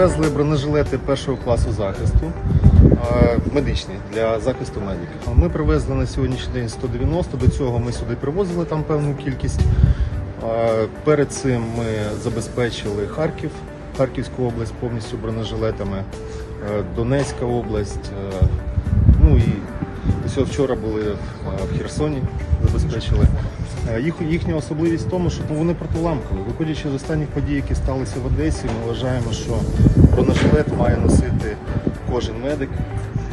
привезли бронежилети першого класу захисту, е, медичні для захисту медиків. Ми привезли на сьогоднішній день 190, до цього ми сюди привозили там певну кількість. Е, Перед цим ми забезпечили Харків, Харківську область повністю бронежилетами, е, Донецька область. Ну і ось вчора були в- в Херсоні, забезпечили. Е, Їх, їхня особливість в тому, що ну, вони протиламкові. Виходячи з останніх подій, які сталися в Одесі, ми вважаємо, що бронежилет має носити кожен медик,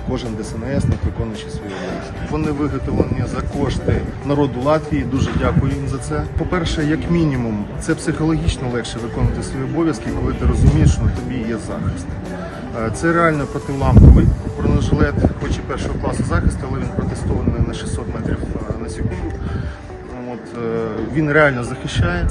кожен ДСНСник, виконуючи свої обов'язки. Вони виготовлені за кошти народу Латвії. Дуже дякую їм за це. По-перше, як мінімум, це психологічно легше виконувати свої обов'язки, коли ти розумієш, що на тобі є захист. Е, Це реально протиламковий бронежилет, хоч і першого класу захисту, але він протестований на 600 метрів е, на секунду. От, е, він реально захищає.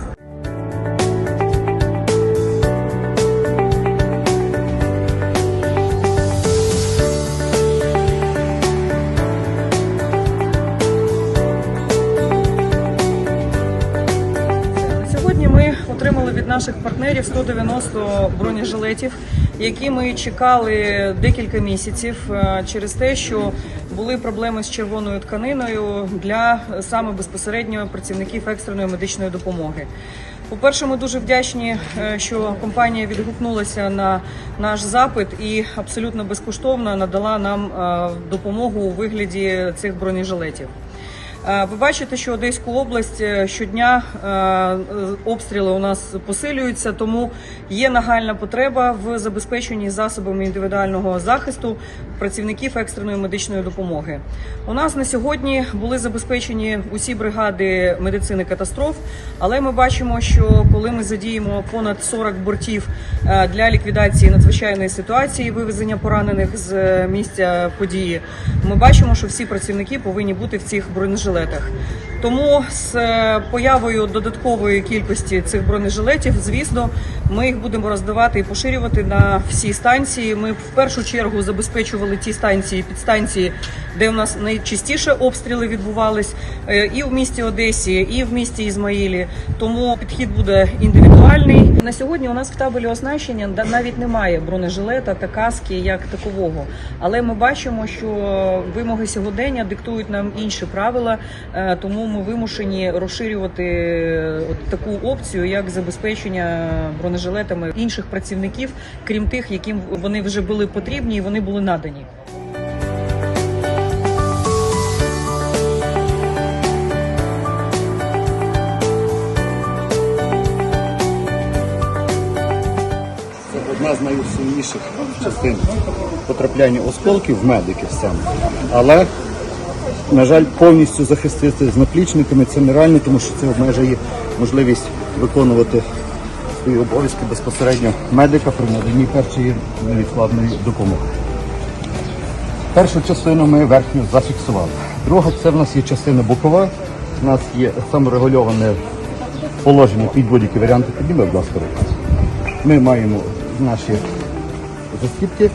Сьогодні ми отримали від наших партнерів 190 бронежилетів, які ми чекали декілька місяців е, через те, що були проблеми з червоною тканиною для е, саме безпосередньо працівників екстреної медичної допомоги. По-перше, ми дуже вдячні, е, що компанія відгукнулася на наш запит і абсолютно безкоштовно надала нам допомогу у вигляді цих бронежилетів. Е, Ви бачите, що Одеську область е, щодня е, обстріли у нас посилюються, тому є нагальна потреба в забезпеченні засобами індивідуального захисту працівників екстреної медичної допомоги. У нас на сьогодні були забезпечені усі бригади медицини катастроф, але ми бачимо, що коли ми задіємо понад 40 бортів для ліквідації надзвичайної ситуації, вивезення поранених з місця події, ми бачимо, що всі працівники повинні бути в цих бронежилетах. Тому з е, появою додаткової кількості цих бронежилетів, звісно, ми їх будемо роздавати і поширювати на всі станції. Ми в першу чергу забезпечували ті станції, підстанції, де у нас найчастіше обстріли відбувались, е, і в місті Одесі, і в місті Ізмаїлі. Тому підхід буде індивідуальний. На сьогодні у нас в табелі оснащення навіть немає бронежилета та каски як такового. Але ми бачимо, що вимоги сьогодення диктують нам інші правила, тому ми вимушені розширювати е, таку опцію, як забезпечення бронежилетами інших працівників, крім тих, яким вони вже були потрібні і вони були надані. Одна з найсильніших частин потрапляння осколків в медиків саме. Але, на жаль, повністю захистити з наплічниками це нереально, тому що це обмежує можливість виконувати свої обов'язки безпосередньо медика при наданні першої невідкладної допомоги. Першу частину ми верхню зафіксували. Друга це в нас є частина бокова. У нас є саморегульоване положення під будь-які варіанти. Підніми, будь ласка, руку. Ми маємо наші застіпки,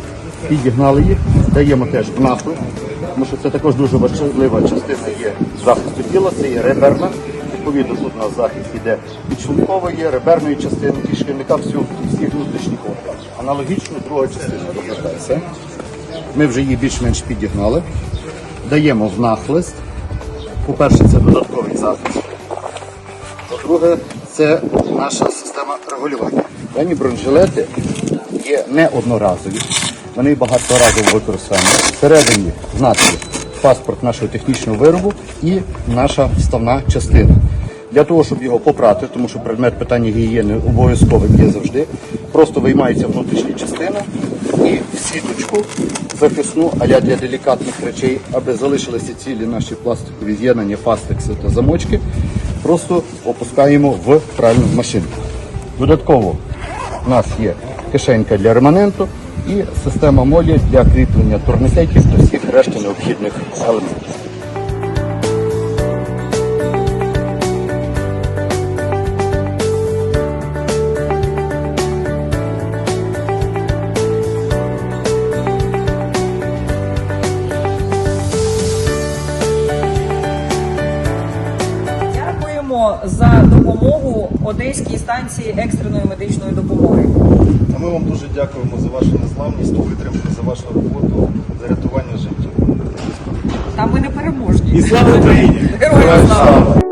підігнали їх, даємо теж нахил, тому що це також дуже важлива частина є захисту тіла, це є реберна. Відповідно, тут у нас захист іде підшлункової, реберної частини, кишківника, всіх внутрішніх органів. Аналогічно друга частина розвертається. Ми вже її більш-менш підігнали. Даємо в нахлист. По-перше, це додатковий захист. По-друге, це наша система регулювання. Дані бронежилети є не одноразові, вони багаторазово використання. Всередині в паспорт нашого технічного виробу і наша вставна частина. Для того, щоб його попрати, тому що предмет питання гігієни обов'язковим є завжди, просто виймається внутрішня частина і в сіточку захисну, а для делікатних речей, аби залишилися цілі наші пластикові з'єднання, фастекси та замочки, просто опускаємо в пральну машинку. Додатково у нас є кишенька для реманенту і система молі для кріплення турникетів та всіх решти необхідних елементів. За допомогу Одеській станції екстреної медичної допомоги. Ми вам дуже дякуємо за вашу незламність, витримку, за вашу роботу, за рятування життя. Та ми не переможні. І слава Україні! Героям слава!